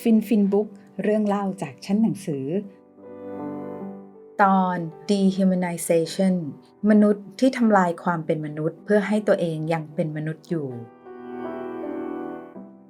ฟินฟินบุ๊กเรื่องเล่าจากชั้นหนังสือ ตอน dehumanization มนุษย์ที่ทำลายความเป็นมนุษย์ เพื่อให้ตัวเองยังเป็นมนุษย์อยู่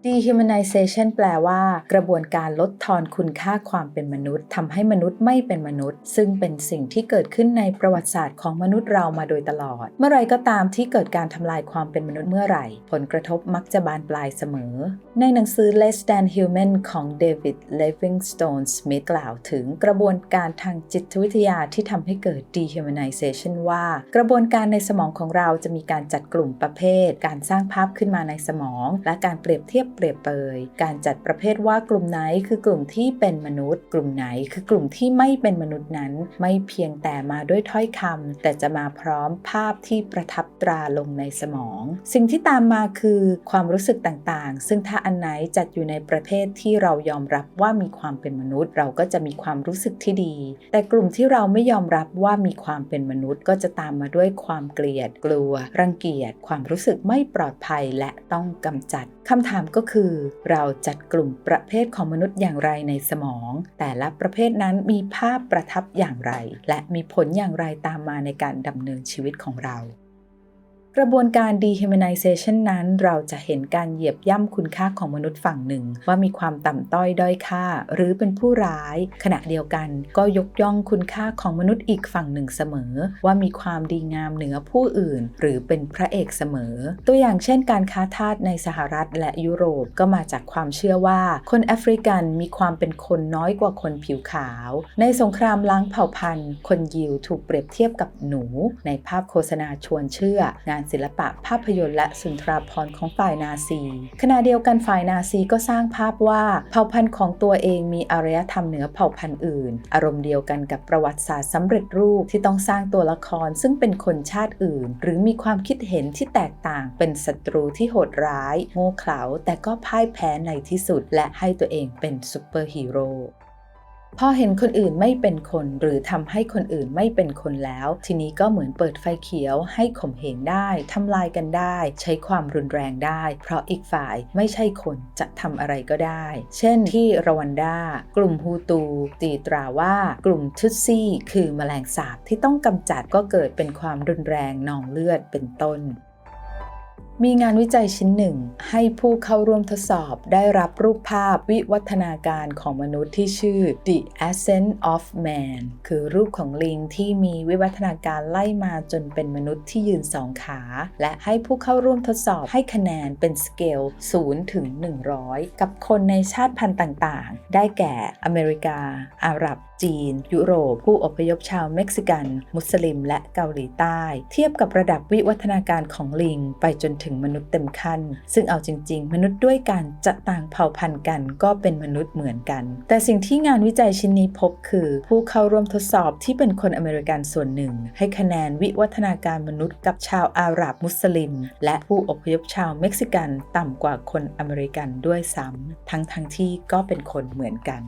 dehumanization แปลว่ากระบวนการลดทอนคุณค่าความเป็นมนุษย์ทำให้มนุษย์ไม่เป็นมนุษย์ ซึ่งเป็นสิ่งที่เกิดขึ้นในประวัติศาสตร์ของมนุษย์เรามาโดยตลอด เมื่อไรก็ตามที่เกิดการทำลายความเป็นมนุษย์เมื่อไหร่ ผลกระทบมักจะบานปลายเสมอในหนังสือ Less Than Human ของ David Livingstone Smith กล่าวถึงกระบวนการทางจิตวิทยาที่ทำให้เกิด dehumanization ว่า กระบวนการในสมองของเราจะมีการจัดกลุ่มประเภท การสร้างภาพขึ้นมาในสมอง และการเปรียบเทียบเปรียบเปย การจัดประเภทว่ากลุ่มไหนคือกลุ่มที่เป็นมนุษย์ กลุ่มไหนคือกลุ่มที่ไม่เป็นมนุษย์นั้น ไม่เพียงแต่มาด้วยถ้อยคำแต่จะมาพร้อมภาพที่ประทับตราลงในสมอง สิ่งที่ตามมาคือความรู้สึกต่างๆ ซึ่งถ้าอันไหนจัดอยู่ในประเภทที่เรายอมรับว่ามีความเป็นมนุษย์ เราก็จะมีความรู้สึกที่ดี แต่กลุ่มที่เราไม่ยอมรับว่ามีความเป็นมนุษย์ ก็จะตามมาด้วยความเกลียด กลัว รังเกียจ ความรู้สึกไม่ปลอดภัยและต้องกำจัดคำถามก็คือ เราจัดกลุ่มประเภทของมนุษย์อย่างไรในสมอง แต่ละประเภทนั้นมีภาพประทับอย่างไร และมีผลอย่างไรตามมาในการดำเนินชีวิตของเรา กระบวนการ dehumanization นั้น เราจะเห็นการเหยียบย่ำคุณค่าของมนุษย์ฝั่งหนึ่ง ว่ามีความต่ำต้อยด้อยค่า หรือเป็นผู้ร้าย ขณะเดียวกันก็ยกย่องคุณค่าของมนุษย์อีกฝั่งหนึ่งเสมอ ว่ามีความดีงามเหนือผู้อื่น หรือเป็นพระเอกเสมอ ตัวอย่างเช่นการค้าทาสในสหรัฐและยุโรปก็มาจากความเชื่อว่า คนแอฟริกันมีความเป็นคนน้อยกว่าคนผิวขาว ในสงครามล้างเผ่าพันธุ์ คนยิวถูกเปรียบเทียบกับหนู ในภาพโฆษณาชวนเชื่องานศิลปะภาพยนตร์และสุนทราภรณ์ของฝ่ายนาซี ขณะเดียวกันฝ่ายนาซีก็สร้างภาพว่าเผ่าพันธุ์ของตัวเองมีอารยธรรมเหนือเผ่าพันธุ์อื่น อารมณ์เดียวกันกับประวัติศาสตร์สำเร็จรูปที่ต้องสร้างตัวละครซึ่งเป็นคนชาติอื่น หรือมีความคิดเห็นที่แตกต่างเป็นศัตรูที่โหดร้าย โง่เขลาแต่ก็พ่ายแพ้ในที่สุด และให้ตัวเองเป็นซูเปอร์ฮีโร่ พอเห็นคนอื่นไม่เป็นคนหรือทำให้คนอื่นไม่เป็นคนแล้ว ทีนี้ก็เหมือนเปิดไฟเขียวให้ข่มเหงได้ทำลายกันได้ ใช้ความรุนแรงได้ เพราะอีกฝ่ายไม่ใช่คนจะทำอะไรก็ได้ เช่นที่รวันดา กลุ่มฮูตู ตีตราว่ากลุ่มทุตซี่ คือแมลงสาบที่ต้องกำจัดก็เกิดเป็นความรุนแรงนองเลือดเป็นต้น มีงานวิจัยชิ้นหนึ่ง ให้ผู้เข้าร่วมทดสอบได้รับรูปภาพวิวัฒนาการของมนุษย์ที่ชื่อ The Ascent of Man คือรูปของลิงที่มีวิวัฒนาการไล่มาจนเป็นมนุษย์ที่ยืนสองขา และให้ผู้เข้าร่วมทดสอบให้คะแนนเป็นสเกล0ถึง100 กับคนในชาติพันธุ์ต่างๆ ได้แก่อเมริกา อาหรับจีน ยุโรป ผู้อพยพชาวเม็กซิกัน มุสลิม และเกาหลีใต้ เทียบกับระดับวิวัฒนาการของลิง ไปจนถึงมนุษย์เต็มขั้น ซึ่งเอาจริง ๆ มนุษย์ด้วยกันจะต่างเผ่าพันธุ์กัน ก็เป็นมนุษย์เหมือนกัน แต่สิ่งที่งานวิจัยชิ้นนี้พบคือ ผู้เข้าร่วมทดสอบที่เป็นคนอเมริกันส่วนหนึ่ง ให้คะแนนวิวัฒนาการมนุษย์กับชาวอาหรับมุสลิม และผู้อพยพชาวเม็กซิกันต่ำกว่าคนอเมริกันด้วยซ้ำทั้งทั้งที่ก็เป็นคนเหมือนกัน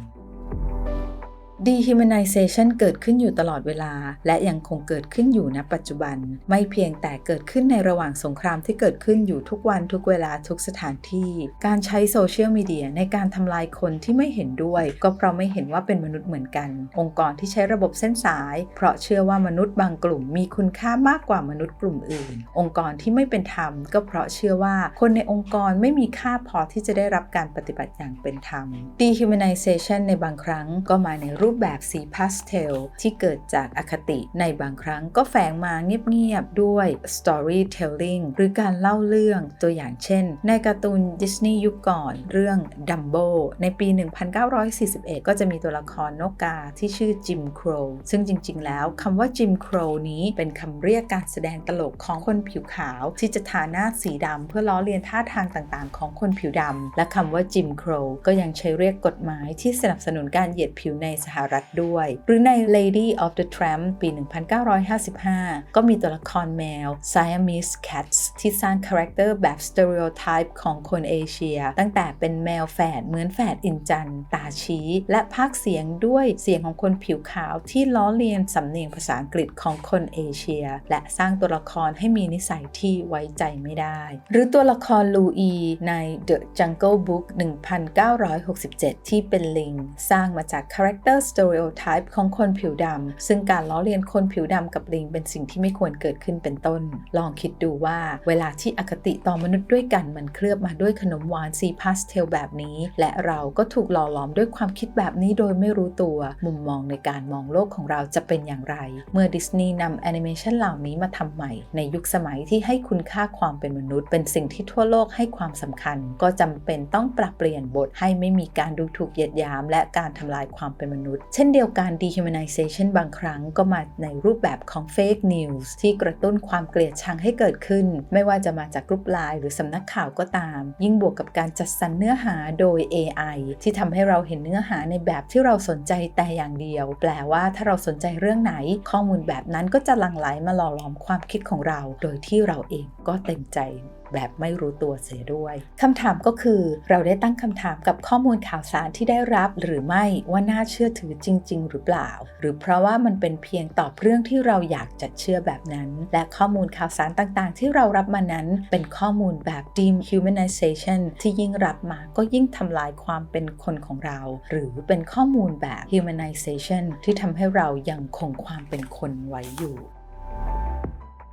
dehumanization เกิดขึ้นอยู่ตลอดเวลา และยังคงเกิดขึ้นอยู่ณปัจจุบัน ไม่เพียงแต่เกิดขึ้นในระหว่างสงครามที่เกิดขึ้นอยู่ทุกวันทุกเวลาทุกสถานที่ การใช้โซเชียลมีเดียในการทำลายคนที่ไม่เห็นด้วย ก็เพราะไม่เห็นว่าเป็นมนุษย์เหมือนกัน องค์กรที่ใช้ระบบเส้นสาย เพราะเชื่อว่ามนุษย์บางกลุ่มมีคุณค่ามากกว่ามนุษย์กลุ่มอื่น องค์กรที่ไม่เป็นธรรม ก็เพราะเชื่อว่าคนในองค์กรไม่มีค่าพอที่จะได้รับการปฏิบัติอย่างเป็นธรรม dehumanization ในบางครั้งก็มาในรูรูปแบบสีพาสเทลที่เกิดจากอคติในบางครั้งก็แฝงมาเงียบ ๆ ด้วย storytelling หรือการเล่าเรื่องตัวอย่างเช่น ในการ์ตูนดิสนีย์ยุคก่อนเรื่องดัมโบในปี 1941 ก็จะมีตัวละครนกกาที่ชื่อจิมโครซึ่งจริง ๆ แล้วคำว่าจิมโครนี้เป็นคำเรียกการแสดงตลกของคนผิวขาว ที่จะทาหน้าสีดำเพื่อล้อเลียนท่าทางต่างๆ ของคนผิวดำและคำว่าจิมโครก็ยังใช้เรียกกฎหมายที่สนับสนุนการเหยียดผิวในสหหรัฐด้วย หรือใน Lady of the Tramp ปี 1955 ก็มีตัวละครแมว Siamese Cats ที่สร้างคาแรคเตอร์แบบ stereotype ของคนเอเชีย ตั้งแต่เป็นแมวแฝดเหมือนแฝดอินจันตาชี้ และพากเสียงด้วยเสียงของคนผิวขาวที่ล้อเลียนสำเนียงภาษาอังกฤษของคนเอเชีย และสร้างตัวละครให้มีนิสัยที่ไว้ใจไม่ได้ หรือตัวละครลูอีใน The Jungle Book 1967 ที่เป็นลิง สร้างมาจากคาแรคเตอร์เตอร์ stereotype ของคนผิวดำ ซึ่งการล้อเลียนคนผิวดำกับลิงเป็นสิ่งที่ไม่ควรเกิดขึ้นเป็นต้น ลองคิดดูว่าเวลาที่อคติต่อมนุษย์ด้วยกันมันเคลือบมาด้วยขนมหวานสีพาสเทลแบบนี้ และเราก็ถูกหล่อหลอมด้วยความคิดแบบนี้โดยไม่รู้ตัว มุมมองในการมองโลกของเราจะเป็นอย่างไร เมื่อดิสนีย์นำแอนิเมชันเหล่านี้มาทำใหม่ ในยุคสมัยที่ให้คุณค่าความเป็นมนุษย์ เป็นสิ่งที่ทั่วโลกให้ความสำคัญ ก็จำเป็นต้องปรับเปลี่ยนบทให้ไม่มีการดูถูกเหยียดหยาม และการทำลายความเป็นมนุษย์เช่นเดียวกัน dehumanization บางครั้งก็มาในรูปแบบของ fake news ที่กระตุ้นความเกลียดชังให้เกิดขึ้น ไม่ว่าจะมาจากกรุ๊ปไลน์หรือสำนักข่าวก็ตาม ยิ่งบวกกับการจัดสรรเนื้อหาโดย AI ที่ทำให้เราเห็นเนื้อหาในแบบที่เราสนใจแต่อย่างเดียว แปลว่าถ้าเราสนใจเรื่องไหน ข้อมูลแบบนั้นก็จะหลั่งไหลมาหล่อหลอมความคิดของเรา โดยที่เราเองก็เต็มใจแบบไม่รู้ตัวเสียด้วยคำถามก็คือเราได้ตั้งคำถามกับข้อมูลข่าวสารที่ได้รับหรือไม่ว่าน่าเชื่อถือจริง ๆ หรือเปล่า หรือเพราะว่ามันเป็นเพียงตอบเรื่องที่เราอยากจะเชื่อแบบนั้น และข้อมูลข่าวสารต่างๆ ที่เรารับมานั้นเป็นข้อมูลแบบ dehumanization ที่ยิ่งรับมาก็ยิ่งทำลายความเป็นคนของเรา หรือเป็นข้อมูลแบบ humanization ที่ทำให้เรายังคงความเป็นคนไว้อยู่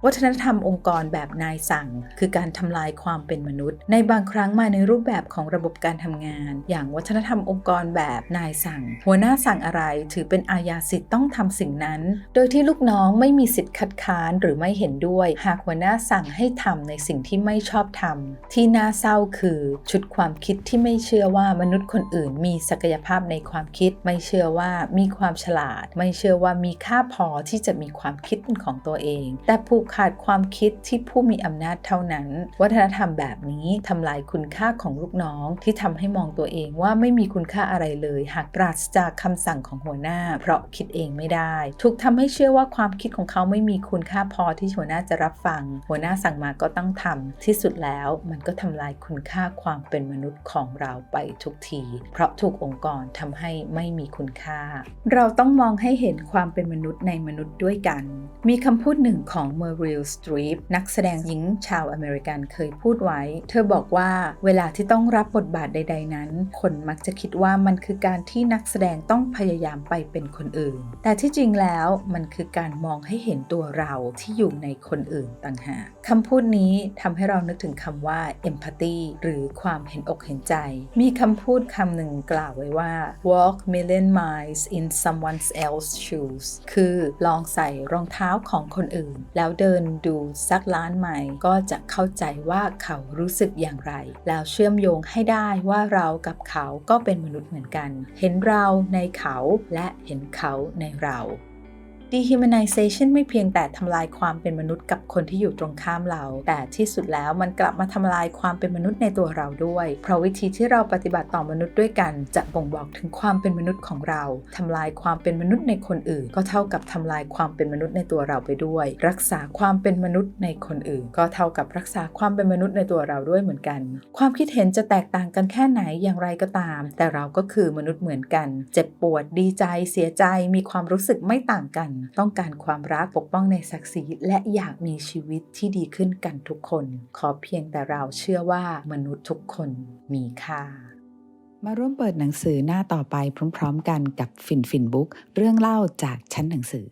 วัฒนธรรมองค์กรแบบนายสั่ง คือการทำลายความเป็นมนุษย์ ในบางครั้งมาในรูปแบบของระบบการทำงาน อย่างวัฒนธรรมองค์กรแบบนายสั่ง หัวหน้าสั่งอะไรถือเป็นอาญาสิทธิ์ต้องทำสิ่งนั้น โดยที่ลูกน้องไม่มีสิทธิ์คัดค้านหรือไม่เห็นด้วย หากหัวหน้าสั่งให้ทำในสิ่งที่ไม่ชอบทำที่น่าเศร้าคือชุดความคิดที่ไม่เชื่อว่ามนุษย์คนอื่น มีศักยภาพในความคิด ไม่เชื่อว่ามีความฉลาด ไม่เชื่อว่ามีค่าพอที่จะมีความคิดเป็นของตัวเอง แต่ผูกขาดความคิดที่ผู้มีอำนาจเท่านั้น วัฒนธรรมแบบนี้ทำลายคุณค่าของลูกน้องที่ทำให้มองตัวเองว่าไม่มีคุณค่าอะไรเลย หากปราศจากคำสั่งของหัวหน้า เพราะคิดเองไม่ได้ ถูกทำให้เชื่อว่าความคิดของเขาไม่มีคุณค่าพอที่หัวหน้าจะรับฟัง หัวหน้าสั่งมาก็ต้องทำที่สุดแล้วมันก็ทำลายคุณค่าความเป็นมนุษย์ของเราไปทุกที เพราะถูกองค์กรทำให้ไม่มีคุณค่า เราต้องมองให้เห็นความเป็นมนุษย์ในมนุษย์ด้วยกัน มีคำพูดหนึ่งของเมอริลสตรีปนักแสดงหญิงชาวอเมริกันเคยพูดไว้ เธอบอกว่าเวลาที่ต้องรับบทบาทใด ๆ นั้น คนมักจะคิดว่ามันคือการที่นักแสดงต้องพยายามไปเป็นคนอื่น แต่ที่จริงแล้วมันคือการมองให้เห็นตัวเราที่อยู่ในคนอื่นต่างหากคำพูดนี้ทำให้เรานึกถึงคำว่า empathy หรือความเห็นอกเห็นใจ มีคำพูดคำหนึ่งกล่าวไว้ว่า walk million miles in someone else's shoes คือลองใส่รองเท้าของคนอื่น แล้วเดิดินดูสักล้านไมล์ก็จะเข้าใจว่าเขารู้สึกอย่างไร แล้วเชื่อมโยงให้ได้ว่าเรากับเขาก็เป็นมนุษย์เหมือนกัน เห็นเราในเขาและเห็นเขาในเรา dehumanization ไม่เพียงแต่ทำลายความเป็นมนุษย์กับคนที่อยู่ตรงข้ามเรา แต่ที่สุดแล้วมันกลับมาทำลายความเป็นมนุษย์ในตัวเราด้วย เพราะวิธีที่เราปฏิบัติต่อมนุษย์ด้วยกัน จะบ่งบอกถึงความเป็นมนุษย์ของเราทำลายความเป็นมนุษย์ในคนอื่น ก็เท่ากับทำลายความเป็นมนุษย์ในตัวเราไปด้วย รักษาความเป็นมนุษย์ในคนอื่น ก็เท่ากับรักษาความเป็นมนุษย์ในตัวเราด้วยเหมือนกัน ความคิดเห็นจะแตกต่างกันแค่ไหนอย่างไรก็ตาม แต่เราก็คือมนุษย์เหมือนกัน เจ็บปวดดีใจเสียใจมีความรู้สึกไม่ต่างกันต้องการความรักปกป้องในศักดิ์ศรีและอยากมีชีวิตที่ดีขึ้นกันทุกคน ขอเพียงแต่เราเชื่อว่ามนุษย์ทุกคนมีค่ามาร่วมเปิดหนังสือหน้าต่อไปพร้อม ๆ กันกับฟินฟินบุ๊กเรื่องเล่าจากชั้นหนังสือ